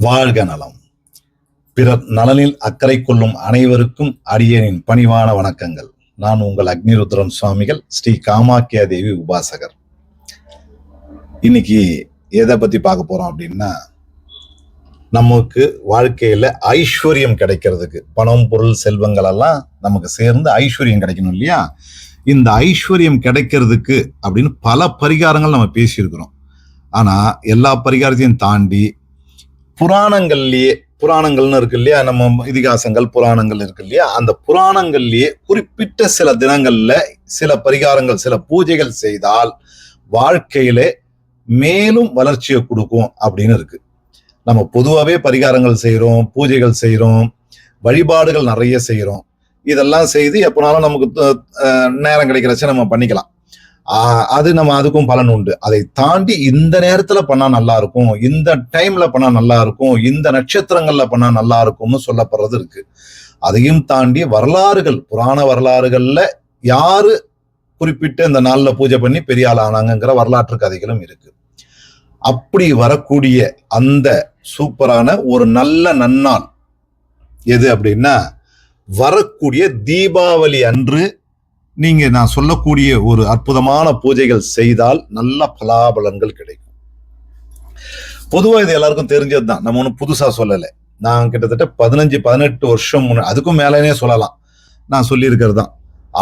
வாழ்க நலம். பிறர் நலனில் அக்கறை கொள்ளும் அனைவருக்கும் அடியனின் பணிவான வணக்கங்கள். நான் உங்கள் அக்னிருத்ரன் சுவாமிகள் ஸ்ரீ காமாக்கியா தேவி உபாசகர். இன்னைக்கு எதை பத்தி பார்க்க போறோம் அப்படின்னா நமக்கு வாழ்க்கையில ஐஸ்வர்யம் கிடைக்கிறதுக்கு பணம் பொருள் செல்வங்கள் எல்லாம் நமக்கு சேர்ந்து ஐஸ்வர்யம் கிடைக்கணும் இல்லையா? இந்த ஐஸ்வர்யம் கிடைக்கிறதுக்கு அப்படின்னு பல பரிகாரங்கள் நம்ம பேசியிருக்கிறோம். ஆனா எல்லா பரிகாரத்தையும் தாண்டி புராணங்கள்லயே புராணங்கள்னு இருக்கு இல்லையா? நம்ம இதிகாசங்கள் புராணங்கள் இருக்கு இல்லையா? அந்த புராணங்கள்லயே குறிப்பிட்ட சில தினங்கள்ல சில பரிகாரங்கள் சில பூஜைகள் செய்தால் வாழ்க்கையில மேலும் வளர்ச்சியை கொடுக்கும் அப்படின்னு இருக்கு. நம்ம பொதுவாகவே பரிகாரங்கள் செய்கிறோம் பூஜைகள் செய்கிறோம் வழிபாடுகள் நிறைய செய்கிறோம் இதெல்லாம் செய்து எப்போனாலும் நமக்கு நேரம் கிடைக்கிறச்சு நம்ம பண்ணிக்கலாம். அது நம்ம அதுக்கும் பலன் உண்டு. அதை தாண்டி இந்த நேரத்துல பண்ணா நல்லா இருக்கும். இந்த டைம்ல பண்ணா நல்லா இருக்கும். இந்த நட்சத்திரங்கள்ல பண்ணா நல்லா இருக்கும்னு சொல்லப்படுறது இருக்கு. அதையும் தாண்டி வரலாறுகள் புராண வரலாறுகள்ல யாரு குறிப்பிட்டு இந்த நாள்ல பூஜை பண்ணி பெரிய ஆள் ஆனாங்கங்கிற வரலாற்று கதைகளும் இருக்கு. அப்படி வரக்கூடிய அந்த சூப்பரான ஒரு நல்ல நன்னாள் எது அப்படின்னா வரக்கூடிய தீபாவளி அன்று நீங்க நான் சொல்லக்கூடிய ஒரு அற்புதமான பூஜைகள் செய்தால் நல்ல பலாபலன்கள் கிடைக்கும். பொதுவா இது எல்லாருக்கும் தெரிஞ்சது தான் நம்ம ஒன்றும் புதுசா சொல்லலை. நான் கிட்டத்தட்ட பதினஞ்சு பதினெட்டு வருஷம் முன்ன அதுக்கும் மேலேனே சொல்லலாம். நான் சொல்லியிருக்கிறது தான்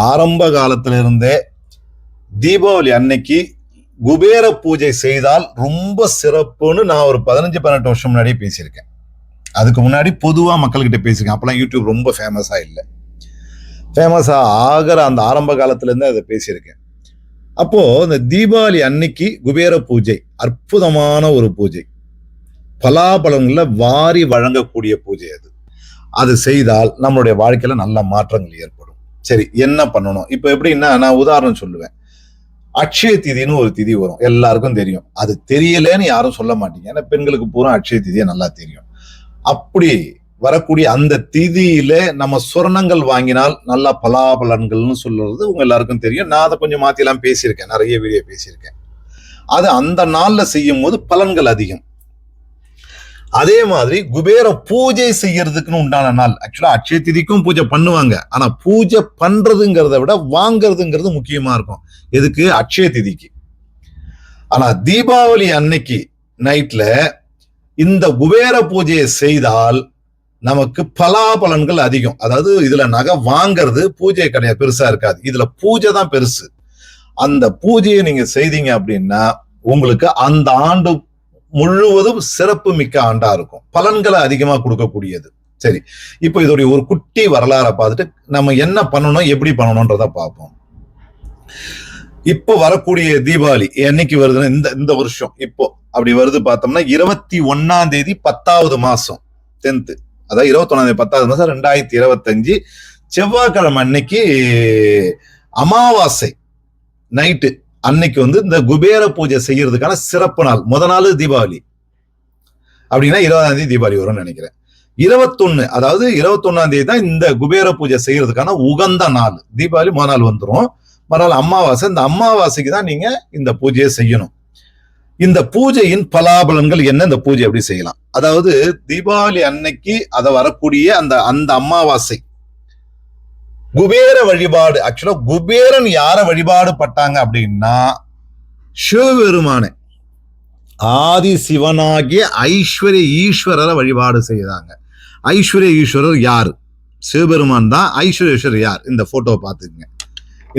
ஆரம்ப காலத்துல இருந்தே தீபாவளி அன்னைக்கு குபேர பூஜை செய்தால் ரொம்ப சிறப்புன்னு நான் ஒரு பதினஞ்சு பதினெட்டு வருஷம் முன்னாடியே பேசியிருக்கேன். அதுக்கு முன்னாடி பொதுவாக மக்கள்கிட்ட பேசியிருக்கேன். அப்போலாம் யூடியூப் ரொம்ப ஃபேமஸாக இல்லை. ஃபேமஸாக ஆகிற அந்த ஆரம்ப காலத்துலேருந்து அதை பேசியிருக்கேன். அப்போது இந்த தீபாவளி அன்னைக்கு குபேர பூஜை அற்புதமான ஒரு பூஜை. பலாபலங்களில் வாரி வழங்கக்கூடிய பூஜை அது. அது செய்தால் நம்மளுடைய வாழ்க்கையில் நல்ல மாற்றங்கள் ஏற்படும். சரி என்ன பண்ணணும்? இப்போ எப்படின்னா நான் உதாரணம் சொல்லுவேன். அக்ஷய திதின்னு ஒரு திதி வரும். எல்லாருக்கும் தெரியும். அது தெரியலன்னு யாரும் சொல்ல மாட்டீங்க. ஏன்னா பெண்களுக்கு பூரா அக்ஷய திதியை நல்லா தெரியும். அப்படி வரக்கூடிய அந்த திதியில நம்ம சொர்ணங்கள் வாங்கினால் நல்ல பலாபலன்கள்னு சொல்றது உங்க எல்லாருக்கும் தெரியும். நான் அதை கொஞ்சம் மாத்திலாம் பேசியிருக்கேன். நிறைய வீடியோ பேசியிருக்கேன். அது அந்த நாள்ல செய்யும் போது பலன்கள் அதிகம். அதே மாதிரி குபேர பூஜை செய்யறதுக்குன்னு உண்டான நாள். ஆக்சுவலா அக்ஷய திதிக்கும் பூஜை பண்ணுவாங்க. ஆனா பூஜை பண்றதுங்கிறத விட வாங்குறதுங்கிறது முக்கியமா இருக்கும். எதுக்கு? அக்ஷய திதிக்கு. ஆனா தீபாவளி அன்னைக்கு நைட்ல இந்த குபேர பூஜையை செய்தால் நமக்கு பலாபலன்கள் அதிகம். அதாவது இதுல நகை வாங்கிறது பூஜை கிடையாது பெருசா இருக்காது. இதுல பூஜை தான் பெருசு. அந்த பூஜையை நீங்க செய்தீங்க அப்படின்னா உங்களுக்கு அந்த ஆண்டு முழுவதும் சிறப்பு மிக்க ஆண்டா இருக்கும். பலன்களை அதிகமா கொடுக்கக்கூடியது. சரி. இப்போ இதோடைய ஒரு குட்டி வரலாறை பார்த்துட்டு நம்ம என்ன பண்ணணும் எப்படி பண்ணணும்ன்றத பார்ப்போம். இப்போ வரக்கூடிய தீபாவளி என்னைக்கு வருதுன்னா இந்த இந்த வருஷம். இப்போ அப்படி வருது பார்த்தோம்னா இருபத்தி ஒன்னாம் தேதி பத்தாவது மாசம் டென்த்து அதாவது இருபத்தொன்னாம் தேதி பத்தாவது மாதம் ரெண்டாயிரத்தி இருபத்தஞ்சு செவ்வாய்க்கிழமை அன்னைக்கு அமாவாசை நைட்டு அன்னைக்கு வந்து இந்த குபேர பூஜை செய்யறதுக்கான சிறப்பு நாள். முத நாள் தீபாவளி. அப்படின்னா இருபதாம் தேதி தீபாவளி வரும்னு நினைக்கிறேன். இருபத்தொன்னு அதாவது இருபத்தொன்னாம் தேதி தான் இந்த குபேர பூஜை செய்யறதுக்கான உகந்த நாள். தீபாவளி முத நாள் வந்துடும் மறுநாள் அமாவாசை. இந்த அமாவாசைக்கு தான் நீங்க இந்த பூஜையை செய்யணும். இந்த பூஜையின் பலாபலன்கள் என்ன? இந்த பூஜை எப்படி செய்யலாம்? அதாவது தீபாவளி அன்னைக்கு அதை வரக்கூடிய அந்த அந்த அமாவாசை. குபேர வழிபாடு. ஆக்சுவலா குபேரன் யார வழிபாடு பட்டாங்க அப்படின்னா சிவபெருமானை. ஆதி சிவனாகிய ஐஸ்வர்ய ஈஸ்வரரை வழிபாடு செய்தாங்க. ஐஸ்வர்ய ஈஸ்வரர் யாரு? சிவபெருமான் தான் ஐஸ்வர்ய ஈஸ்வரர் யார்? இந்த போட்டோவை பார்த்துக்குங்க.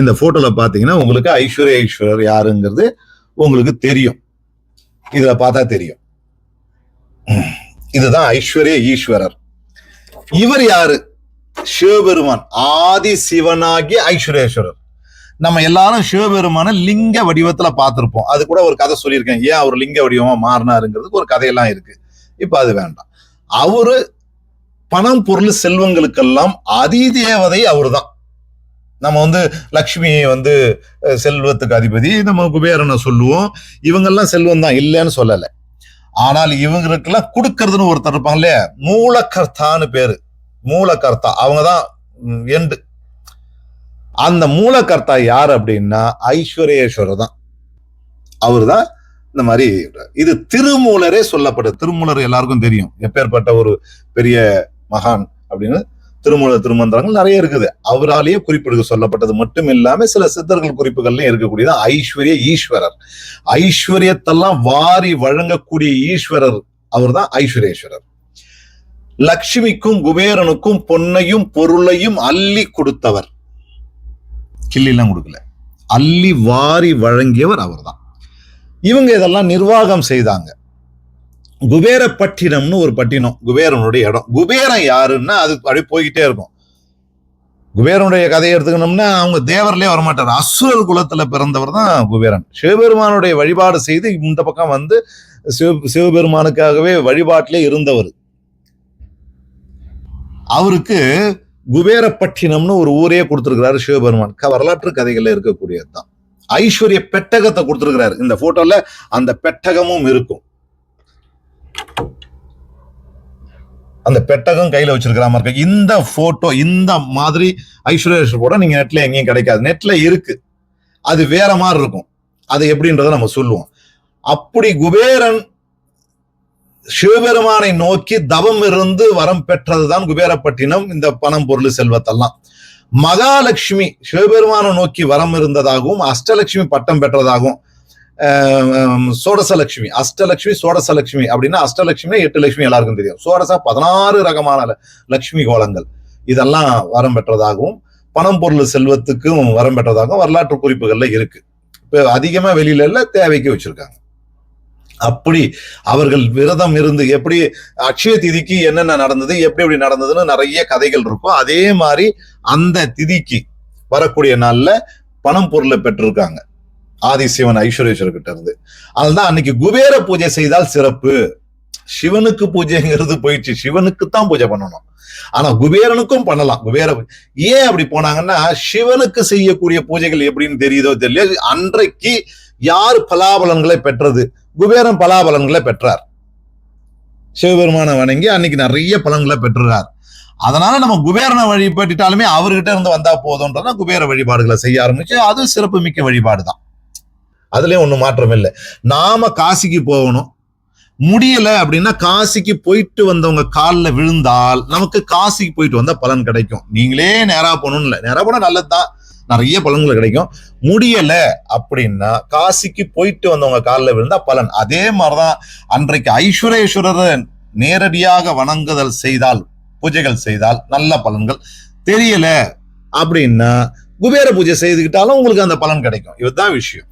இந்த போட்டோல பாத்தீங்கன்னா உங்களுக்கு ஐஸ்வர்ய ஈஸ்வரர் யாருங்கிறது உங்களுக்கு தெரியும். இதுல பார்த்தா தெரியும். இதுதான் ஐஸ்வர்ய ஈஸ்வரர். இவர் யாரு? சிவபெருமான். ஆதி சிவனாகிய ஐஸ்வர்யேஸ்வரர் நம்ம எல்லாரும் சிவபெருமான லிங்க வடிவத்துல பார்த்திருப்போம். அது கூட ஒரு கதை சொல்லியிருக்கேன். ஏன் அவர் லிங்க வடிவமா மாறினாருங்கிறதுக்கு ஒரு கதையெல்லாம் இருக்கு. இப்ப அது வேண்டாம். அவரு பணம் பொருள் செல்வங்களுக்கெல்லாம் அதிதேவதை அவர்தான். நம்ம வந்து லக்ஷ்மி வந்து செல்வத்துக்கு அதிபதி நம்ம குபேரனை சொல்லுவோம். இவங்கெல்லாம் செல்வம் தான் இல்லைன்னு சொல்லலை. ஆனால் இவங்களுக்கெல்லாம் கொடுக்கறதுன்னு ஒருத்தர் இருப்பாங்க இல்லையா? மூலக்கர்த்தான்னு பேரு. மூலக்கர்த்தா அவங்க தான் எண்டு அந்த மூலக்கர்த்தா யார் அப்படின்னா ஐஸ்வர்யேஸ்வரர் தான். அவர் தான் இந்த மாதிரி இது திருமூலரே சொல்லப்படுது. திருமூலர் எல்லாருக்கும் தெரியும். எப்பேற்பட்ட ஒரு பெரிய மகான் அப்படின்னு. திருமூல திருமந்திரங்கள் நிறைய இருக்குது. அவராலேயே குறிப்பிடுக சொல்லப்பட்டது மட்டும் இல்லாம சில சித்தர்கள் குறிப்புகள்லயும் இருக்கக்கூடியது ஐஸ்வர்ய ஈஸ்வரர். ஐஸ்வர்யத்தெல்லாம் வாரி வழங்கக்கூடிய ஈஸ்வரர் அவர்தான் ஐஸ்வர்யேஸ்வரர். லக்ஷ்மிக்கும் குபேரனுக்கும் பொன்னையும் பொருளையும் அள்ளி கொடுத்தவர். கிள்ளிலாம் கொடுக்கல. அள்ளி வாரி வழங்கியவர் அவர்தான். இவங்க இதெல்லாம் நிர்வாகம் செய்தாங்க. குபேரப்பட்டினம்னு ஒரு பட்டினம் குபேரனுடைய இடம். குபேரன் யாருன்னா அது அப்படியே போய்கிட்டே இருக்கும். குபேரனுடைய கதையை எடுத்துக்கணும்னா அவங்க தேவர்லேயே வரமாட்டார். அசுரர் குலத்துல பிறந்தவர் தான் குபேரன். சிவபெருமானுடைய வழிபாடு செய்து இந்த பக்கம் வந்து சிவ சிவபெருமானுக்காகவே வழிபாட்டிலே இருந்தவர். அவருக்கு குபேரப்பட்டினம்னு ஒரு ஊரே கொடுத்துருக்கிறாரு சிவபெருமான். க- வரலாற்று கதைகள்ல இருக்கக்கூடியதுதான். ஐஸ்வர்ய பெட்டகத்தை கொடுத்துருக்கிறாரு. இந்த போட்டோல அந்த பெட்டகமும் இருக்கும். அந்த பெட்டகம் கையில வச்சிருக்கிற மாதிரி இருக்கு. இந்த போட்டோ இந்த மாதிரி ஐஸ்வர்யா போட நீங்க நெட்ல எங்கேயும் கிடைக்காது. நெட்ல இருக்கு. அது வேற மாதிரி இருக்கும். அது எப்படின்றத நம்ம சொல்லுவோம். அப்படி குபேரன் சிவபெருமானை நோக்கி தவம் இருந்து வரம் பெற்றதுதான் குபேரப்பட்டினம். இந்த பணம் பொருள் செல்வத்தெல்லாம். மகாலட்சுமி சிவபெருமானை நோக்கி வரம் இருந்ததாகவும் அஷ்டலட்சுமி பட்டம் பெற்றதாகவும் சோடசலட்சுமி அஷ்டலட்சுமி சோடசலட்சுமி அப்படின்னா அஷ்டலட்சுமி எட்டு லட்சுமி எல்லாருக்கும் தெரியும். சோடசா பதினாறு ரகமான லட்சுமி கோலங்கள். இதெல்லாம் வரம் பெற்றதாகவும் பணம் பொருள் செல்வத்துக்கும் வரம் பெற்றதாகவும் வரலாற்று குறிப்புகள்ல இருக்கு. இப்போ அதிகமா வெளியில இல்ல தேவைக்கு வச்சிருக்காங்க. அப்படி அவர்கள் விரதம் இருந்து எப்படி அக்ஷய திதிக்கு என்னென்ன நடந்தது எப்படி எப்படி நடந்ததுன்னு நிறைய கதைகள் இருக்கும். அதே மாதிரி அந்த திதிக்கு வரக்கூடிய நாள்ல பணம் பொருளை பெற்றிருக்காங்க. ஆதிசிவன் ஐஸ்வரேஸ்வரர் கிட்ட இருந்து அதுதான் அன்னைக்கு குபேர பூஜை செய்தால் சிறப்பு. சிவனுக்கு பூஜைங்கிறது போயிடுச்சு. சிவனுக்கு தான் பூஜை பண்ணணும். ஆனா குபேரனுக்கும் பண்ணலாம். குபேர ஏன் அப்படி போனாங்கன்னா சிவனுக்கு செய்யக்கூடிய பூஜைகள் எப்படின்னு தெரியுதோ தெரியல அன்றைக்கு யார் பலாபலன்களை பெற்றது? குபேரன் பலாபலன்களை பெற்றார். சிவபெருமானை வணங்கி அன்னைக்கு நிறைய பலன்களை பெற்றுறார் அதனால நம்ம குபேரனை வழிபட்டுட்டாலுமே அவர்கிட்ட இருந்து வந்தா போதும்ன்றதான் குபேர வழிபாடுகளை செய்ய ஆரம்பிச்சு அது சிறப்பு மிக்க வழிபாடு தான் அதுலேயும் ஒன்றும் மாற்றம் இல்லை. நாம காசிக்கு போகணும். முடியல அப்படின்னா காசிக்கு போயிட்டு வந்தவங்க காலில் விழுந்தால் நமக்கு காசிக்கு போயிட்டு வந்தால் பலன் கிடைக்கும். நீங்களே நேராக போகணும்னு இல்லை. நேராக போனால் நல்லது நல்லதுதான். நிறைய பலன்கள் கிடைக்கும். முடியல அப்படின்னா காசிக்கு போயிட்டு வந்தவங்க காலில் விழுந்தா பலன். அதே மாதிரிதான் அன்றைக்கு ஐஸ்வரேஸ்வரரை நேரடியாக வணங்குதல் செய்தால் பூஜைகள் செய்தால் நல்ல பலன்கள். தெரியல அப்படின்னா குபேர பூஜை செய்துக்கிட்டாலும் உங்களுக்கு அந்த பலன் கிடைக்கும். இதுதான் விஷயம்.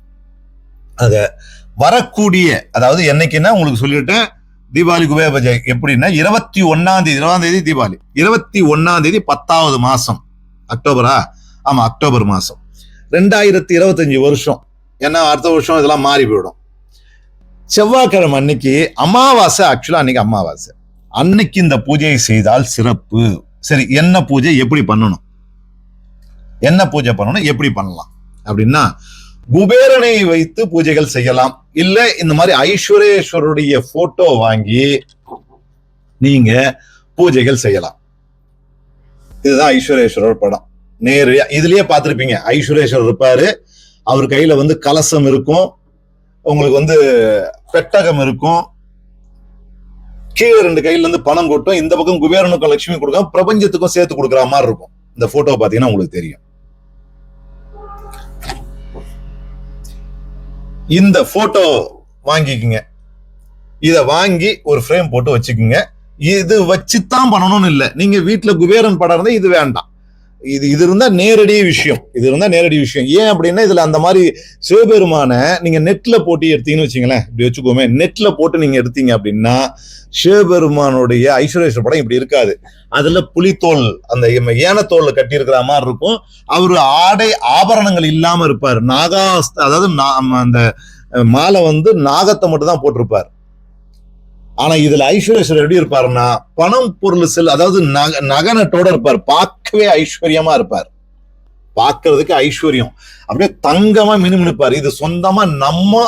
அதை வரக்கூடிய அதாவது என்னைக்குன்னா உங்களுக்கு சொல்லிட்டேன் தீபாவளி குபேர பூஜை எப்படின்னா இருபத்தி ஒன்னாம் தேதி இருபதாம் தேதி தீபாவளி. இருபத்தி ஒன்னாம் தேதி பத்தாவது மாசம். அக்டோபரா? ஆமா அக்டோபர் மாசம். ரெண்டாயிரத்தி இருபத்தஞ்சு வருஷம். ஏன்னா அடுத்த வருஷம் இதெல்லாம் மாறி போயிடும். செவ்வாய்க்கிழமை அன்னைக்கு அமாவாசை ஆக்சுவலா அன்னைக்கு அமாவாசை. அன்னைக்கு இந்த பூஜையை செய்தால் சிறப்பு. சரி என்ன பூஜை எப்படி பண்ணணும்? என்ன பூஜை பண்ணணும் எப்படி பண்ணலாம்? அப்படின்னா குபேரனை வைத்து பூஜைகள் செய்யலாம். இல்ல இந்த மாதிரி ஐஸ்வரேஸ்வருடைய போட்டோ வாங்கி நீங்க பூஜைகள் செய்யலாம். இதுதான் ஐஸ்வரேஸ்வரர் படம். நேரு இதுலயே பார்த்துருப்பீங்க. ஐஸ்வரேஸ்வரர் இருப்பாரு. அவர் கையில வந்து கலசம் இருக்கும். உங்களுக்கு வந்து பெட்டகம் இருக்கும். கீழே ரெண்டு கையில இருந்து பணம் கொட்டும். இந்த பக்கம் குபேரனுக்கும் லட்சுமி கொடுக்கும் பிரபஞ்சத்துக்கும் சேர்த்து கொடுக்குற மாதிரி இருக்கும். இந்த போட்டோ பாத்தீங்கன்னா உங்களுக்கு தெரியும். இந்த போட்டோ வாங்கிக்கங்க. இதை வாங்கி ஒரு ஃப்ரேம் போட்டு வச்சுக்கோங்க. இது வச்சு தான் பண்ணணும்னு இல்லை. நீங்க வீட்டில் குபேரன் படம் இருந்தால் இது வேண்டாம். இது இது இருந்தா நேரடி விஷயம். இது இருந்தா நேரடி விஷயம். ஏன் அப்படின்னா இதுல அந்த மாதிரி சிவபெருமான நீங்க நெட்ல போட்டு எடுத்தீங்கன்னு வச்சுங்களேன் இப்படி வச்சுக்கோமே நெட்ல போட்டு நீங்க எடுத்தீங்க அப்படின்னா சிவபெருமானுடைய ஐஸ்வரேஸ்வர படம் இப்படி இருக்காது. அதுல புலித்தோல் அந்த எம- ஏனத்தோல்ல கட்டி இருக்கிற மாதிரி இருக்கும். அவரு ஆடை ஆபரணங்கள் இல்லாம இருப்பார். நாகாஸ்த அதாவது நா- அந்த மாலை வந்து நாகத்தை மட்டும் தான் போட்டிருப்பார். ஆனா இதுல ஐஸ்வர்யேஸ்வரர் எப்படி இருப்பாருன்னா பணம் பொருள் செல் அதாவது நக நகனத்தோட இருப்பார். பார்க்கவே ஐஸ்வர்யமா இருப்பார். பார்க்கறதுக்கு ஐஸ்வர்யம். அப்படியே தங்கமா மினுமினுப்பார். இது சொந்தமா நம்ம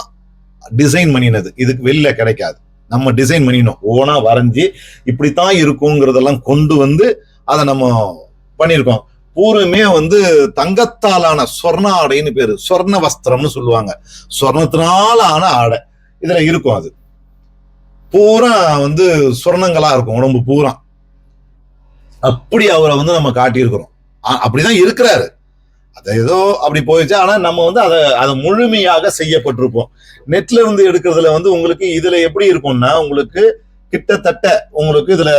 டிசைன் பண்ணினது. இதுக்கு வெளியில கிடைக்காது. நம்ம டிசைன் பண்ணினோம். ஓனா வரைஞ்சி இப்படித்தான் இருக்குங்கிறதெல்லாம் கொண்டு வந்து அதை நம்ம பண்ணியிருக்கோம். பூர்வமே வந்து தங்கத்தாலான சொர்ண ஆடைன்னு பேரு. சொர்ண வஸ்திரம்னு சொல்லுவாங்க. சொர்ணத்தினால ஆன ஆடை. இதுல இருக்கும் அது. பூரா வந்து சுரணங்களா இருக்கும் உடம்பு பூரா. அப்படி அவரை வந்து நம்ம காட்டியிருக்கிறோம். அப்படிதான் இருக்கிறாரு. அது ஏதோ அப்படி போயிடுச்சு. ஆனா நம்ம வந்து அதை அதை முழுமையாக செய்யப்பட்டிருப்போம். நெட்ல இருந்து எடுக்கிறதுல வந்து உங்களுக்கு இதுல எப்படி இருக்கும்னா உங்களுக்கு கிட்டத்தட்ட உங்களுக்கு இதுல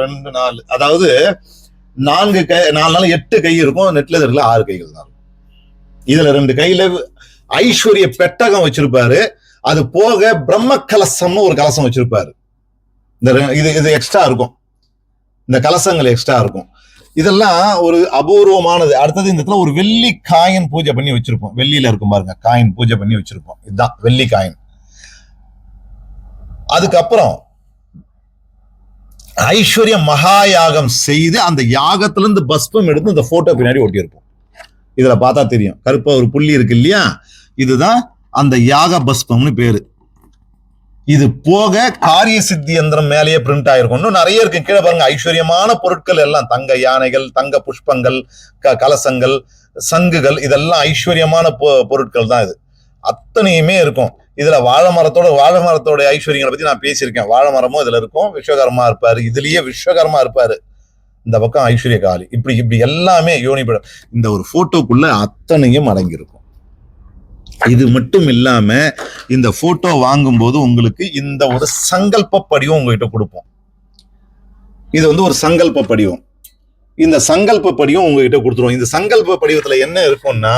ரெண்டு நாலு அதாவது நான்கு கை நாலு நாள் எட்டு கை இருக்கும். நெட்ல இருக்கிற ஆறு கைகள் தான் இதுல ரெண்டு கையில ஐஸ்வர்ய பெட்டகம் வச்சிருப்பாரு. அது போக பிரம்ம கலசம்னு ஒரு கலசம் வச்சிருப்பாரு. இந்த இது இது எக்ஸ்ட்ரா இருக்கும். இந்த கலசங்கள் எக்ஸ்ட்ரா இருக்கும். இதெல்லாம் ஒரு அபூர்வமானது. அடுத்தது இந்த இடத்துல ஒரு வெள்ளி காயின் பூஜை பண்ணி வச்சிருப்போம். வெள்ளியில இருக்கும் பாருங்க காயின் பூஜை பண்ணி வச்சிருப்போம். இதுதான் வெள்ளி காயின். அதுக்கப்புறம் ஐஸ்வர்ய மகா யாகம் செய்து அந்த யாகத்துல இருந்து பஸ்பம் எடுத்து இந்த போட்டோ பின்னாடி ஒட்டியிருப்போம். இதுல பார்த்தா தெரியும். கருப்பா ஒரு புள்ளி இருக்கு இல்லையா? இதுதான் அந்த யாக பஸ்பம்னு பேரு. இது போக காரிய சித்தி யந்திரம் மேலேயே பிரிண்ட் ஆயிருக்கும் இன்னும் நிறைய இருக்கு. கீழே பாருங்க. ஐஸ்வர்யமான பொருட்கள் எல்லாம். தங்க யானைகள் தங்க புஷ்பங்கள் க- கலசங்கள் சங்குகள். இதெல்லாம் ஐஸ்வர்யமான பொ- பொருட்கள் தான் இது. அத்தனையுமே இருக்கும். இதுல வாழை மரத்தோட வாழை மரத்தோட ஐஸ்வர்யங்களை பத்தி நான் பேசியிருக்கேன். வாழை மரமும் இதுல இருக்கும். விஸ்வகர்மா இருப்பாரு. இதுலயே விஸ்வகர்மா இருப்பாரு. இந்த பக்கம் ஐஸ்வர்ய காளி இப்படி இப்படி எல்லாமே யோனிபடம் இந்த ஒரு போட்டோக்குள்ள அத்தனையும் அடங்கியிருக்கும். இது மட்டும் இல்லாம இந்த போட்டோ வாங்கும்போது உங்களுக்கு இந்த ஒரு சங்கல்ப படிவம் உங்ககிட்ட கொடுப்போம். இது வந்து ஒரு சங்கல்ப படிவம். இந்த சங்கல்ப படிவம் உங்ககிட்ட கொடுத்துருவோம். இந்த சங்கல்ப படிவத்துல என்ன இருக்கும்னா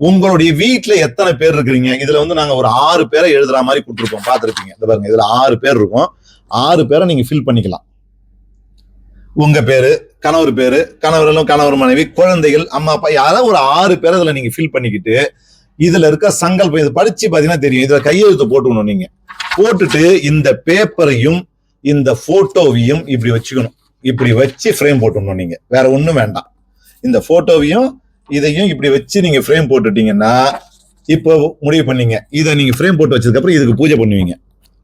உங்களுடைய வீட்ல எத்தனை பேர் இருக்கிறீங்க? இதுல வந்து நாங்க ஒரு ஆறு பேரை எழுதுற மாதிரி கொடுத்துருக்கோம் பார்த்திருப்பீங்க. இந்த பாருங்க இதுல ஆறு பேர் இருக்கும். ஆறு பேரை நீங்க ஃபில் பண்ணிக்கலாம். உங்க பேரு கணவர் பேரு கணவர்களும் கணவர் மனைவி குழந்தைகள் அம்மா அப்பா யாராவது ஒரு ஆறு பேரை இதுல நீங்க ஃபில் பண்ணிக்கிட்டு இதுல இருக்க சங்கல்பம் இது படிச்சு பாத்தீங்கன்னா தெரியும். இதுல கையெழுத்து போட்டுக்கணும் நீங்க. போட்டுட்டு இந்த பேப்பரையும் இந்த போட்டோவையும் இப்படி வச்சுக்கணும். இப்படி வச்சு ஃப்ரேம் போட்டுக்கணும் நீங்க. வேற ஒண்ணும் வேண்டாம். இந்த போட்டோவையும் இதையும் இப்படி வச்சு நீங்க ஃப்ரேம் போட்டுட்டீங்கன்னா இப்போ முடிவு பண்ணீங்க. இதை நீங்க ஃப்ரேம் போட்டு வச்சதுக்கப்புறம் இதுக்கு பூஜை பண்ணுவீங்க.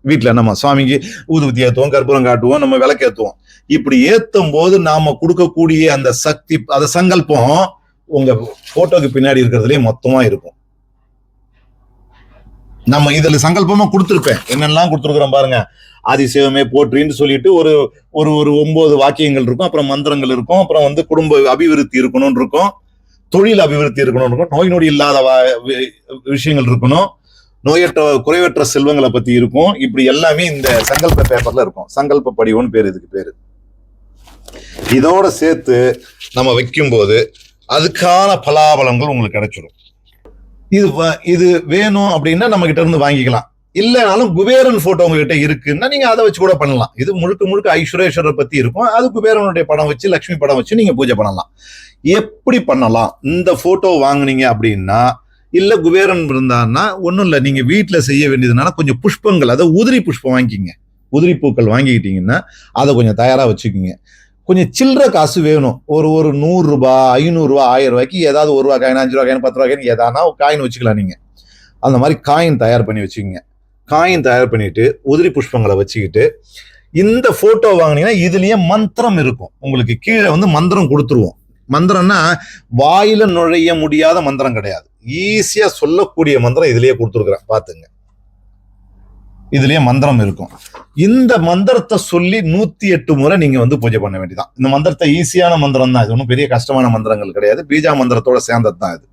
வீட்டில் நம்ம சுவாமிக்கு ஊதுபத்தி ஏற்றுவோம் கற்பூரம் காட்டுவோம் நம்ம விளக்கு ஏற்றுவோம் இப்படி ஏற்றும் போது நாம கொடுக்கக்கூடிய அந்த சக்தி அந்த சங்கல்பம் உங்க போட்டோக்கு பின்னாடி இருக்கிறதுலேயே மொத்தமா இருக்கும். நம்ம இதில் சங்கல்பமாக கொடுத்துருப்பேன். என்னெல்லாம் கொடுத்துருக்குறோம் பாருங்க. ஆதிசிவமே போற்றின்னு சொல்லிட்டு ஒரு ஒரு ஒரு ஒன்பது வாக்கியங்கள் இருக்கும். அப்புறம் மந்திரங்கள் இருக்கும். அப்புறம் வந்து குடும்ப அபிவிருத்தி இருக்கணும்னு இருக்கும். தொழில் அபிவிருத்தி இருக்கணும்னு இருக்கும். நோய் நொடி இல்லாத வா- வி- விஷயங்கள் இருக்கணும். நோயற்ற குறைவற்ற செல்வங்களை பத்தி இருக்கும். இப்படி எல்லாமே இந்த சங்கல்ப பேப்பர்ல இருக்கும். சங்கல்ப படிவம்னு பேர் இதுக்கு பேரு. இதோட சேர்த்து நம்ம வைக்கும்போது அதுக்கான பலாபலங்கள் உங்களுக்கு கிடைச்சிடும் இது வ- இது வேணும் அப்படின்னா நம்ம கிட்ட இருந்து வாங்கிக்கலாம். இல்லைனாலும் குபேரன் போட்டோ உங்ககிட்ட இருக்குன்னா நீங்க அதை வச்சு கூட பண்ணலாம். இது முழுக்க முழுக்க ஐஸ்வரேஸ்வரர் பத்தி இருக்கும். அது குபேரனுடைய படம் வச்சு லக்ஷ்மி படம் வச்சு நீங்க பூஜை பண்ணலாம். எப்படி பண்ணலாம்? இந்த போட்டோ வாங்குனீங்க அப்படின்னா இல்ல குபேரன் இருந்தான்னா ஒன்றும் இல்லை. நீங்க வீட்டில் செய்ய வேண்டியதுனால கொஞ்சம் புஷ்பங்கள் அதாவது உதிரி புஷ்பம் வாங்கிக்கிங்க. உதிரி பூக்கள் வாங்கிக்கிட்டீங்கன்னா அதை கொஞ்சம் தயாராக வச்சுக்கோங்க. கொஞ்சம் சில்லற காசு வேணும். ஒரு ஒரு நூறு ரூபாய் ஆயிரம் ரூபாய்க்கு ஏதாவது ஒரு ரூபா காயின் அஞ்சு ரூபா காயின் பத்து ரூபா காயின் காயின் வச்சுக்கலாம் நீங்கள் அந்த மாதிரி காயின் தயார் பண்ணி வச்சுக்கோங்க. காயின் தயார் பண்ணிட்டு உதிரி புஷ்பங்களை வச்சுக்கிட்டு இந்த ஃபோட்டோ வாங்குனீங்கன்னா இதுலயே மந்திரம் இருக்கும். உங்களுக்கு கீழே வந்து மந்திரம் கொடுத்துருவோம். மந்திரம்னா வாயில நுழைய முடியாத மந்திரம் கிடையாது. ஈஸியா சொல்லக்கூடிய மந்திரம் இதுலயே கொடுத்துருக்குறேன். பாத்துங்க இதுலயே மந்திரம் இருக்கும். இந்த மந்திரத்தை சொல்லி நூத்தி எட்டு முறை நீங்க வந்து பூஜை பண்ண வேண்டியதான் இந்த மந்திரத்தை ஈஸியான மந்திரம் தான் இது. ஒன்றும் பெரிய கஷ்டமான மந்திரங்கள் கிடையாது. பீஜா மந்திரத்தோட சேர்ந்தது தான் இது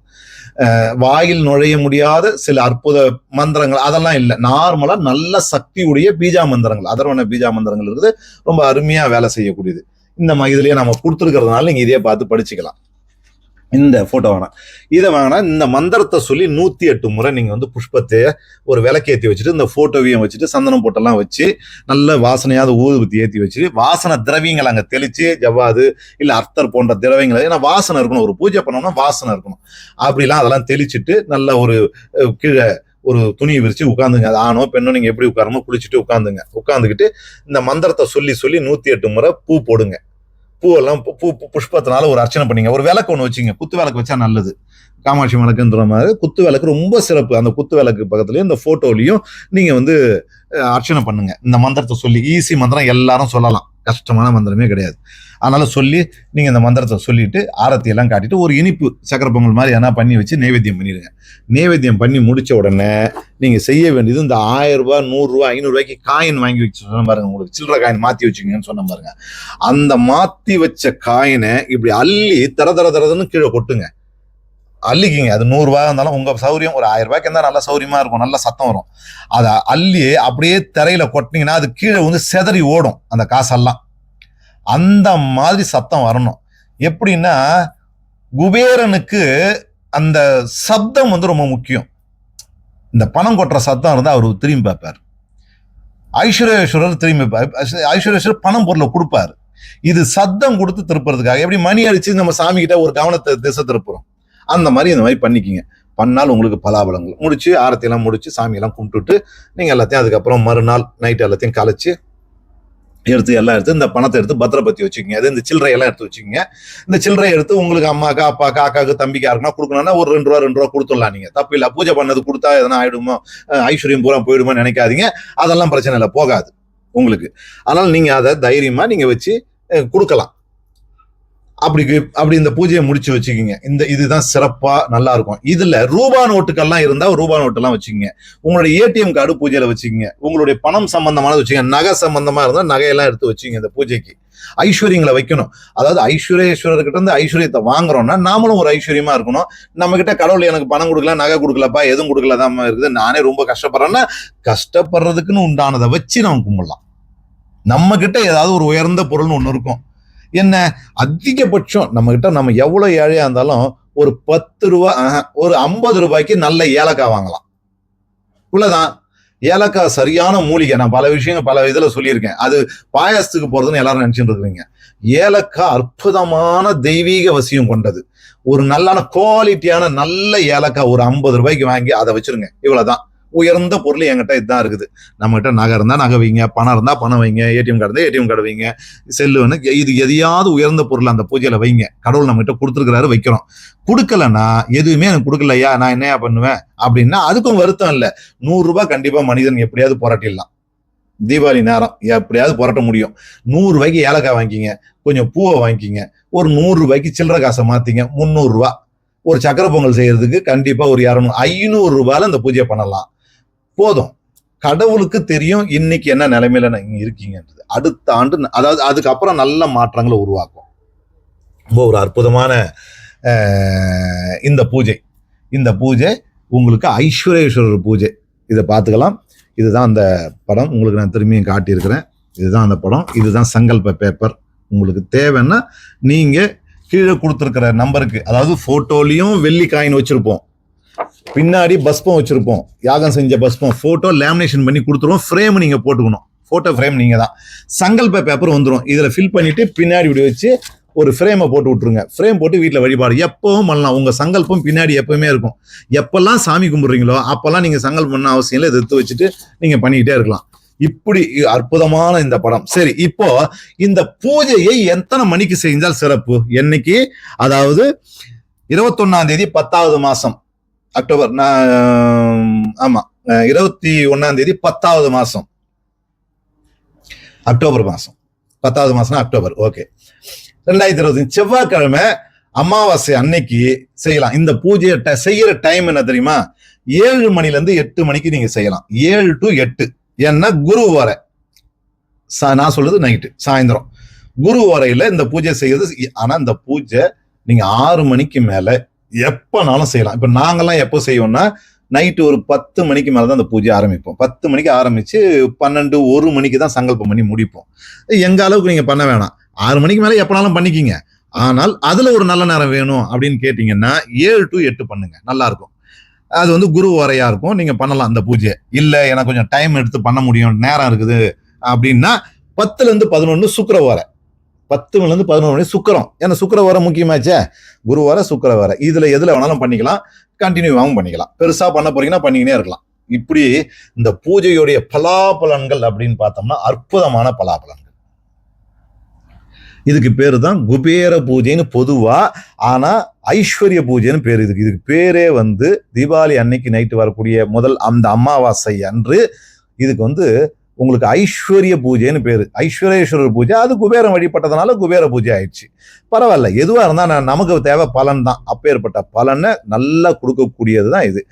வாயில் நுழைய முடியாத சில அற்புத மந்திரங்கள் அதெல்லாம் இல்லை. நார்மலா நல்ல சக்தியுடைய பீஜா மந்திரங்கள். அதர்வன பீஜா மந்திரங்கள் இருக்குது. ரொம்ப அருமையா வேலை செய்யக்கூடியது. இந்த ம- இதுலயே நம்ம கொடுத்துருக்கிறதுனால நீங்க இதே பார்த்து படிச்சுக்கலாம். இந்த ஃபோட்டோ வேணாம். இதை வாங்கினா இந்த மந்திரத்தை சொல்லி நூற்றி எட்டு முறை நீங்கள் வந்து புஷ்பத்தையே ஒரு விளக்கேற்றி வச்சுட்டு இந்த ஃபோட்டோவையும் வச்சுட்டு சந்தனம் போட்டெல்லாம் வச்சு நல்ல வாசனையாவது ஊதுபத்தி ஏற்றி வச்சுட்டு வாசனை திரவியங்கள் அங்கே தெளித்து ஜவ்வாது இல்லை அர்த்தர் போன்ற திரவியங்கள் ஏன்னா வாசனை இருக்கணும். ஒரு பூஜை பண்ணோம்னா வாசனை இருக்கணும். அப்படிலாம் அதெல்லாம் தெளிச்சுட்டு நல்ல ஒரு கீழே ஒரு துணியை விரிச்சு உட்காந்துங்க அது ஆணோ பெண்ணோ நீங்கள் எப்படி உட்காரமோ குளிச்சுட்டு உட்காந்துங்க உட்காந்துக்கிட்டு இந்த மந்திரத்தை சொல்லி சொல்லி நூற்றி எட்டு முறை பூ போடுங்க. பூவெல்லாம் பூ புஷ்பத்தினால ஒரு அர்ச்சனை பண்ணீங்க. ஒரு விளக்கு ஒன்று வச்சுங்க. குத்து விளக்கு வச்சா நல்லது. காமாட்சி விளக்குன்ற மாதிரி குத்து விளக்கு ரொம்ப சிறப்பு. அந்த குத்து விளக்கு பக்கத்துலேயும் இந்த ஃபோட்டோலையும் நீங்கள் வந்து அர்ச்சனை பண்ணுங்க. இந்த மந்திரத்தை சொல்லி ஈஸி மந்திரம் எல்லாரும் சொல்லலாம். கஷ்டமான மந்திரமே கிடையாது. அதனால் சொல்லி நீங்கள் இந்த மந்திரத்தை சொல்லிட்டு ஆரத்தி எல்லாம் காட்டிட்டு ஒரு இனிப்பு சக்கரை பொங்கல் மாதிரி எதனா பண்ணி வச்சு நைவேத்தியம் பண்ணிடுங்க. நைவேத்தியம் பண்ணி முடித்த உடனே நீங்கள் செய்ய வேண்டியது இந்த ஆயிரரூபா நூறுரூவா ஐநூறுரூவாய்க்கு காயின் வாங்கி வச்சு சொன்ன பாருங்க. உங்களுக்கு சில்லற காயின் மாற்றி வச்சுக்கங்கன்னு சொன்ன பாருங்க. அந்த மாற்றி வச்ச காயினை இப்படி அள்ளி தர தர தரதுன்னு கீழே கொட்டுங்க. அள்ளிக்கிங்க. அது நூறுரூவா இருந்தாலும் உங்கள் சௌரியம் ஒரு ஆயிரம் ரூபாய்க்கு இருந்தால் நல்லா சௌரியமாக இருக்கும் நல்ல சத்தம் வரும். அதை அள்ளி அப்படியே தரையில் கொட்டினீங்கன்னா அது கீழே வந்து செதறி ஓடும் அந்த காசெல்லாம். அந்த மாதிரி சத்தம் வரணும். எப்படின்னா குபேரனுக்கு அந்த சப்தம் வந்து ரொம்ப முக்கியம். இந்த பணம் கொட்டுற சத்தம் இருந்தால் அவர் திரும்பி பார்ப்பார். ஐஸ்வர்யேஸ்வரர் திரும்பி ஐஸ்வர்யேஸ்வரர் பணம் பொருளை கொடுப்பாரு. இது சத்தம் கொடுத்து திருப்புறதுக்காக. எப்படி மணி அடிச்சு நம்ம சாமி கிட்ட ஒரு கவனத்தை திசை திருப்புறோம். அந்த மாதிரி இந்த மாதிரி பண்ணிக்கிங்க. பண்ணால் உங்களுக்கு பலாபலங்கள். முடிச்சு ஆரத்தி எல்லாம் முடிச்சு சாமியெல்லாம் கும்பிட்டுட்டு நீங்க எல்லாத்தையும் அதுக்கப்புறம் மறுநாள் நைட் எல்லாத்தையும் கலைச்சு எடுத்து எல்லாம் எடுத்து இந்த பணத்தை எடுத்து பத்திரப்பத்தி வச்சுக்கோங்க. அது இந்த சில்லறை எல்லாம் எடுத்து வச்சுக்கோங்க. இந்த சில்லறை எடுத்து உங்களுக்கு அம்மாக்கா அப்பா காக்காக்கு தம்பிக்கு யாருக்குன்னா கொடுக்கணும்னா ஒரு ரெண்டு ரூபா ரெண்டு ரூபா கொடுத்துடலாம் நீங்க. தப்பு இல்லை. பூஜை பண்ணது கொடுத்தா எதனா ஆயிடுமோ ஐஸ்வர்யம் பூரா போயிடுமோ நினைக்காதீங்க. அதெல்லாம் பிரச்சனை இல்லை. போகாது உங்களுக்கு. அதனால நீங்க அதை தைரியமா நீங்க வச்சு கொடுக்கலாம். அப்படி அப்படி இந்த பூஜையை முடிச்சு வச்சுக்கிங்க. இந்த இதுதான் சிறப்பா நல்லா இருக்கும். இதுல ரூபா நோட்டுக்கெல்லாம் இருந்தா ரூபா நோட்டெல்லாம் வச்சுக்கோங்க. உங்களுடைய ஏடிஎம் கார்டு பூஜையில வச்சுக்கோங்க. உங்களுடைய பணம் சம்பந்தமானது வச்சுக்கோங்க. நகை சம்பந்தமா இருந்தா நகையெல்லாம் எடுத்து வச்சுக்கோங்க இந்த பூஜைக்கு. ஐஸ்வர்யங்களை வைக்கணும். அதாவது ஐஸ்வர்யேஸ்வரர்கிட்ட இருந்து ஐஸ்வர்யத்தை வாங்குறோம்னா நாமளும் ஒரு ஐஸ்வர்யமா இருக்கணும். நம்ம கிட்ட கடவுள் எனக்கு பணம் கொடுக்கல நகை கொடுக்கலப்பா எதுவும் கொடுக்கலதான் இருக்குது. நானே ரொம்ப கஷ்டப்படுறேன்னா கஷ்டப்படுறதுக்குன்னு உண்டானதை வச்சு நம்ம கும்பிடலாம். நம்ம கிட்ட ஏதாவது ஒரு உயர்ந்த பொருள்னு ஒன்று இருக்கும். என்ன? அதிகபட்சம் நம்மக்கிட்ட நம்ம எவ்வளோ ஏழையாக இருந்தாலும் ஒரு பத்து ரூபா ஒரு ஐம்பது ரூபாய்க்கு நல்ல ஏலக்காய் வாங்கலாம். இவ்வளவுதான். ஏலக்காய் சரியான மூலிகை. நான் பல விஷயங்கள் பல இதில் சொல்லியிருக்கேன். அது பாயாசத்துக்கு போகிறதுன்னு எல்லாரும் நினச்சிட்டு இருக்கிறீங்க. ஏலக்காய் அற்புதமான தெய்வீக வசியம் கொண்டது. ஒரு நல்லான குவாலிட்டியான நல்ல ஏலக்காய் ஒரு ஐம்பது ரூபாய்க்கு வாங்கி அதை வச்சிருங்க. இவ்வளோதான் உயர்ந்த பொருள் என்கிட்ட இதுதான் இருக்குது. நம்மகிட்ட நகை இருந்தால் நகை வைங்க பணம் இருந்தால் பணம் வைங்க ஏடிஎம் கார்டு இருந்தா ஏடிஎம் கார்டு வைங்க செல்லுன்னு இது எதையாவது உயர்ந்த பொருள் அந்த பூஜையில் வைங்க. கடவுள் நம்மகிட்ட கொடுத்துருக்கிறாரு வைக்கிறோம். கொடுக்கலன்னா எதுவுமே எனக்கு கொடுக்கலையா? நான் என்னையா பண்ணுவேன்? அப்படின்னா அதுக்கும் வருத்தம் இல்லை. நூறுரூபா கண்டிப்பாக மனிதன் எப்படியாவது புரட்டிடலாம். தீபாவளி நேரம் எப்படியாவது புரட்ட முடியும். நூறு ரூபாய்க்கு ஏலக்காய் வாங்கிக்கிங்க கொஞ்சம் பூவை வாங்கிக்கிங்க ஒரு நூறு ரூபாய்க்கு காசை மாற்றிங்க முந்நூறுரூவா ஒரு சக்கரை பொங்கல் செய்யறதுக்கு கண்டிப்பாக ஒரு இரநூறு ஐநூறு ரூபாயில இந்த பூஜையை பண்ணலாம். போதும். கடவுளுக்கு தெரியும் இன்னைக்கு என்ன நிலைமையில நீங்க இருக்கீங்கன்றது. அடுத்த ஆண்டு அதாவது அதுக்கப்புறம் நல்ல மாற்றங்களை உருவாக்கும். ரொம்ப ஒரு அற்புதமான இந்த பூஜை. இந்த பூஜை உங்களுக்கு ஐஸ்வரேஸ்வரர் பூஜை. இதை பார்த்துக்கலாம். இதுதான் அந்த படம். உங்களுக்கு நான் திரும்பியும் காட்டியிருக்கிறேன். இதுதான் அந்த படம். இதுதான் சங்கல்ப பேப்பர் உங்களுக்கு தேவைன்னா நீங்கள் கீழே கொடுத்துருக்கிற நம்பருக்கு அதாவது ஃபோட்டோலையும் வெள்ளி காயின் வச்சுருப்போம். பின்னாடி பஸ்பம் வச்சுருப்போம். யாகம் செஞ்ச பஸ்பம். ஃபோட்டோ லேமினேஷன் பண்ணி கொடுத்துருவோம். ஃப்ரேம் நீங்கள் போட்டுக்கணும். ஃபோட்டோ ஃப்ரேம் நீங்கள் தான் சங்கல்ப பேப்பர் வந்துடும் இதில் ஃபில் பண்ணிவிட்டு பின்னாடி இப்படி வச்சு ஒரு ஃப்ரேமை போட்டு விட்ருங்க ஃப்ரேம் போட்டு வீட்டில் வழிபாடு. எப்பவும் பண்ணலாம். உங்கள் சங்கல்பம் பின்னாடி எப்பவுமே இருக்கும். எப்பெல்லாம் சாமி கும்பிட்றீங்களோ அப்போல்லாம் நீங்கள் சங்கல்பம் பண்ண அவசியம் இல்லை. எடுத்து வச்சுட்டு நீங்கள் பண்ணிக்கிட்டே இருக்கலாம். இப்படி அற்புதமான இந்த படம். சரி இப்போ இந்த பூஜையை எத்தனை மணிக்கு செஞ்சால் சிறப்பு? என்னைக்கு? அதாவது இருபத்தொன்னாம் தேதி பத்தாவது மாசம். அக்டோபர் நான் ஆமா இருபத்தி ஒன்னாம் தேதி பத்தாவது மாசம். அக்டோபர் மாசம். பத்தாவது மாசம் அக்டோபர் ஓகே. ரெண்டாயிரத்தி இருபத்தி செவ்வாய்க்கிழமை அமாவாசை அன்னைக்கு செய்யலாம். இந்த பூஜையை ட- செய்யற டைம் என்ன தெரியுமா? ஏழு மணில இருந்து எட்டு மணிக்கு நீங்க செய்யலாம். ஏழு டு எட்டு. ஏன்னா குரு வர. நான் சொல்றது நைட்டு சாயந்தரம். குரு வரையில இந்த பூஜை செய்யறது ஆனா இந்த பூஜை நீங்க ஆறு மணிக்கு மேல எப்போனாலும் செய்யலாம். இப்போ நாங்கள்லாம் எப்போ செய்வோம்னா நைட்டு ஒரு பத்து மணிக்கு மேலே தான் அந்த பூஜை ஆரம்பிப்போம். பத்து மணிக்கு ஆரம்பிச்சு பன்னெண்டு ஒரு மணிக்கு தான் சங்கல்பம் பண்ணி முடிப்போம். எங்கள் அளவுக்கு நீங்கள் பண்ண வேணாம். ஆறு மணிக்கு மேலே எப்போனாலும் பண்ணிக்கிங்க. ஆனால் அதில் ஒரு நல்ல நேரம் வேணும் அப்படின்னு கேட்டிங்கன்னா ஏழு டு எட்டு பண்ணுங்க. நல்லாயிருக்கும் அது வந்து குரு வரையாக இருக்கும். நீங்கள் பண்ணலாம் அந்த பூஜையை இல்லை எனக்கு கொஞ்சம் டைம் எடுத்து பண்ண முடியும். நேரம் இருக்குது. அப்படின்னா பத்துலேருந்து பதினொன்று பதினொன்னு பத்து மணிலேருந்து பதினொன்று மணி சுக்கரம். ஏன்னா சுக்கரவாரம் முக்கியமாச்சே? குருவார சுக்கரவார இதில் எதில் வேணாலும் பண்ணிக்கலாம். கண்டினியூவாகவும் பண்ணிக்கலாம். பெருசாக பண்ண போறீங்கன்னா பண்ணிக்கினே இருக்கலாம். இப்படி இந்த பூஜையுடைய பலாபலன்கள் அப்படின்னு பார்த்தோம்னா அற்புதமான பலாபலன்கள். இதுக்கு பேர் தான் குபேர பூஜைன்னு பொதுவாக ஆனால் ஐஸ்வர்ய பூஜைன்னு பேர் இதுக்கு. இதுக்கு பேரே வந்து தீபாவளி அன்னைக்கு நைட்டு வரக்கூடிய முதல் அந்த அமாவாசை அன்று இதுக்கு வந்து உங்களுக்கு ஐஸ்வர்ய பூஜைன்னு பேர். ஐஸ்வரேஸ்வரர் பூஜை அது குபேரம் வழிபட்டதுனால குபேர பூஜை ஆயிடுச்சு. பரவாயில்ல எதுவாக இருந்தால் நான் நமக்கு தேவை பலன் தான். அப்பேற்பட்ட பலனை நல்லா கொடுக்கக்கூடியது தான் இது.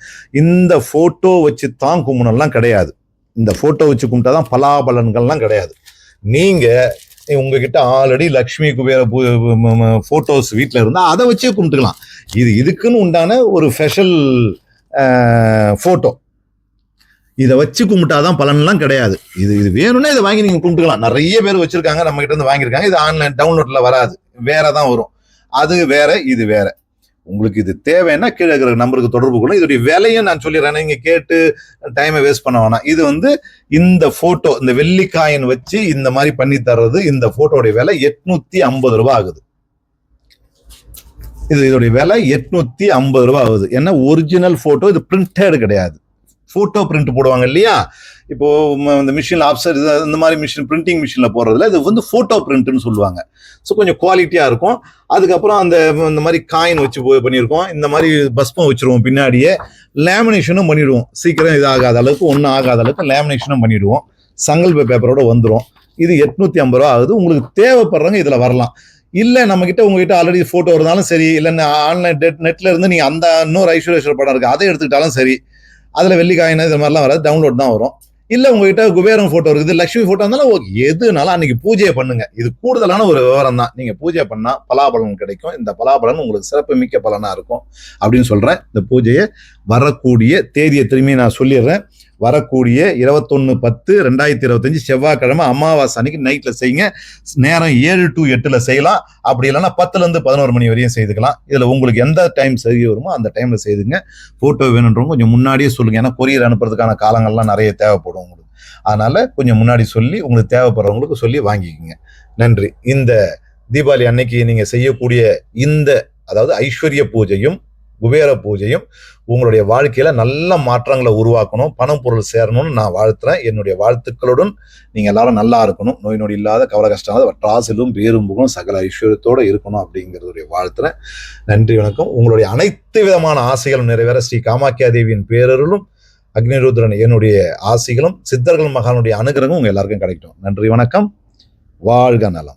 இந்த ஃபோட்டோ வச்சு தான் கும்பிடலாம் கிடையாது. இந்த ஃபோட்டோ வச்சு கும்பிட்டா தான் பலாபலன்கள்லாம் கிடையாது. நீங்கள் உங்ககிட்ட ஆல்ரெடி லக்ஷ்மி குபேர போட்டோஸ் வீட்டில் இருந்தால் அதை வச்சே கும்பிட்டுக்கலாம். இது இதுக்குன்னு உண்டான ஒரு ஸ்பெஷல் ஃபோட்டோ இதை வச்சு கும்பிட்டாதான் பலன்லாம் கிடையாது. இது இது வேணும்னா இதை வாங்கி நீங்க கும்பிட்டுக்கலாம். நிறைய பேர் வச்சிருக்காங்க நம்ம கிட்ட இருந்து வாங்கியிருக்காங்க. இது ஆன்லைன் டவுன்லோட்ல வராது. வேற தான் வரும். அது வேற இது வேற. உங்களுக்கு இது தேவைன்னா கீழே இருக்கிற நம்பருக்கு தொடர்பு கொள்ளும் இதோடைய விலையும் நான் சொல்லிடுறேன். நீங்க கேட்டு டைமை வேஸ்ட் பண்ண வேணாம். இது வந்து இந்த போட்டோ இந்த வெள்ளிக்காயின் வச்சு இந்த மாதிரி பண்ணி தர்றது இந்த போட்டோடைய விலை எட்நூத்தி ஐம்பது ரூபா ஆகுது. இது இதோடைய விலை எட்நூத்தி ஐம்பது ரூபா ஆகுது. ஏன்னா ஒரிஜினல் போட்டோ இது பிரிண்டட் கிடையாது. ஃபோட்டோ பிரிண்ட் போடுவாங்க இல்லையா? இப்போ இந்த மிஷின் ஆப்சர் இந்த மாதிரி மிஷின் பிரிண்டிங் மிஷினில் போடுறதுல இது வந்து ஃபோட்டோ பிரிண்ட்னு சொல்லுவாங்க. ஸோ கொஞ்சம் குவாலிட்டியாக இருக்கும். அதுக்கப்புறம் அந்த இந்த மாதிரி காயின் வச்சு பண்ணியிருக்கோம் இந்த மாதிரி பஸ்பம் வச்சுருவோம் பின்னாடியே. லேமினேஷனும் பண்ணிவிடுவோம் சீக்கிரம் இதாகாத அளவுக்கு ஒன்றும் ஆகாத அளவுக்கு லேமினேஷனும் பண்ணிவிடுவோம் சங்கல்ப பேப்பரோட வந்துடும் இது எட்நூற்றி ஐம்பது ரூபா ஆகுது. உங்களுக்கு தேவைப்படுறவங்க இதில் வரலாம். இல்லை நம்மக்கிட்ட உங்ககிட்ட ஆல்ரெடி ஃபோட்டோ இருந்தாலும் சரி. இல்ல ஆன்லைன் நெட்டில் இருந்து நீங்கள் அந்த இன்னொரு ஐஸ்வர்யேஸ்வர படம் இருக்குது அதை எடுத்துக்கிட்டாலும் சரி. அதில் வெள்ளிக்காயின் இது மாதிரிலாம் வராது. டவுன்லோட் தான் வரும். இல்லை உங்ககிட்ட குபேரம் ஃபோட்டோ இருக்குது லக்ஷ்மி ஃபோட்டோ இருந்தாலும் ஓகே எதுனாலும் அன்னைக்கு பூஜையை பண்ணுங்க. இது கூடுதலான ஒரு விவரம் தான். நீங்கள் பூஜை பண்ணால் பலாபலன் கிடைக்கும். இந்த பலாபலன் உங்களுக்கு சிறப்பு மிக்க பலனாக இருக்கும். அப்படின்னு சொல்கிறேன் இந்த பூஜையை வரக்கூடிய தேதியை திரும்பி நான் சொல்லிடுறேன். வரக்கூடிய இருபத்தொன்னு பத்து ரெண்டாயிரத்தி இருபத்தஞ்சு செவ்வாய்க்கிழமை அமாவாசை அன்னைக்கு நைட்ல செய்யுங்க. நேரம் ஏழு டு எட்டுல செய்யலாம். அப்படி இல்லைன்னா பத்துல இருந்து பதினோரு மணி வரையும் செய்துக்கலாம். இதுல உங்களுக்கு எந்த டைம் சரி வருமோ அந்த டைம்ல செய்துங்க. போட்டோ வேணுன்றவங்க கொஞ்சம் முன்னாடியே சொல்லுங்க. ஏன்னா கொரியர் அனுப்புறதுக்கான காலங்கள்லாம் நிறைய தேவைப்படும் உங்களுக்கு. அதனால கொஞ்சம் முன்னாடி சொல்லி உங்களுக்கு தேவைப்படுறவங்களுக்கு சொல்லி வாங்கிக்கோங்க. நன்றி. இந்த தீபாவளி அன்னைக்கு நீங்க செய்யக்கூடிய இந்த அதாவது ஐஸ்வர்ய பூஜையும் குபேர பூஜையும் உங்களுடைய வாழ்க்கையில நல்ல மாற்றங்களை உருவாக்கணும் பணம் பொருள் சேரணும்னு நான் வாழ்த்துறேன். என்னுடைய வாழ்த்துக்களுடன் நீங்க எல்லாரும் நல்லா இருக்கணும். நோய் நொடி இல்லாத கவலை கஷ்டம் வற்றாசிலும் பேரும்புகளும் சகல ஐஸ்வர்யத்தோடு இருக்கணும் அப்படிங்கிறதுடைய வாழ்த்துறேன். நன்றி வணக்கம். உங்களுடைய அனைத்து விதமான ஆசைகளும் நிறைவேற ஸ்ரீ காமாக்கியா தேவியின் பேரருளும் அக்னிருத்ரன் என்னுடைய ஆசைகளும் சித்தர்கள் மகானுடைய அனுகிரகம் உங்க எல்லாருக்கும் கிடைக்கட்டும். நன்றி வணக்கம். வாழ்க நலம்.